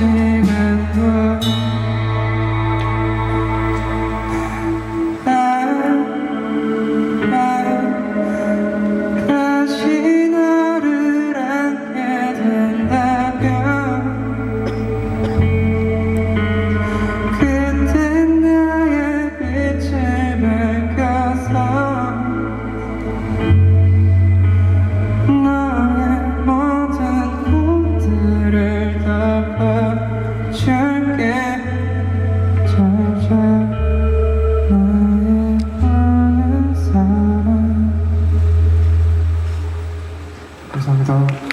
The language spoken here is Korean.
see. 감사합니다.